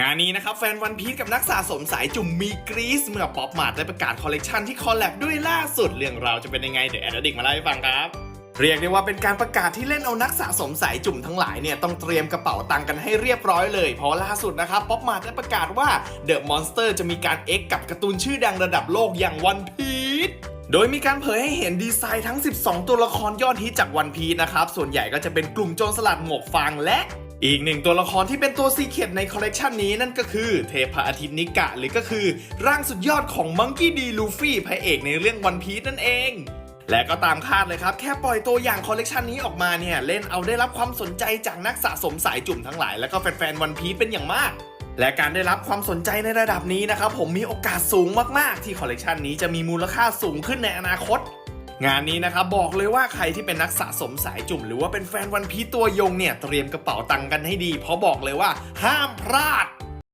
งานนี้นะครับ แฟนวันพี e กับนักสะสมสายจุ่มมีกรีซเมื่อป๊อปมาร์ทได้ประกาศคอลเลกชันที่คอลแลบด้วยล่าสุดเรื่องราวจะเป็นยังไง เดี๋ยวแอดดิกมาเล่าให้ฟังครับ เรียกได้ว่าเป็นการประกาศที่เล่นเอานักสะสมสายจุ่มทั้งหลายเนี่ย ต้องเตรียมกระเป๋าตังค์กันให้เรียบร้อยเลย เพราะล่าสุดนะครับป๊อปมาร์ทได้ประกาศว่าเดอะมอนสเตอร์จะมีการเอ็กกับการ์ตูนชื่อดังระดับโลกอย่างวันพีชโดยมีการเผยให้เห็นดีไซน์ทั้ง 12 ตัวละครยอดฮิตจากวันพี e นะครับส่วนใหญ่ก็จะเป็นกลุ่มโจรสลัดหมวกฟางและ อีกหนึ่งตัวละครที่เป็นตัวซีเคตในคอลเลกชันนี้นั่นก็คือเทพอาทิตย์นิกะ หรือก็คือร่างสุดยอดของมังกี้ดีลูฟี่พระเอกในเรื่องวันพี e นั่นเอง และก็ตามคาดเลยครับ แค่ปล่อยตัวอย่างคอลเลกชันนี้ออกมาเนี่ย เล่นเอาได้รับความสนใจจากนักสะสมสายจุ่มทั้งหลาย แล้วก็แฟนๆวันพี e เป็นอย่างมาก และการได้รับความสนใจในระดับนี้นะครับผมมีโอกาสสูงมากๆ ที่คอลเลกชันนี้จะมีมูลค่าสูงขึ้นในอนาคต งานนี้นะครับบอกเลยว่าใครที่เป็นนักสะสมสายจุ่ม หรือว่าเป็นแฟนวันพีตัวยงเนี่ยเตรียมกระเป๋าตังค์กันให้ดี เพราะบอกเลยว่าห้ามพลาด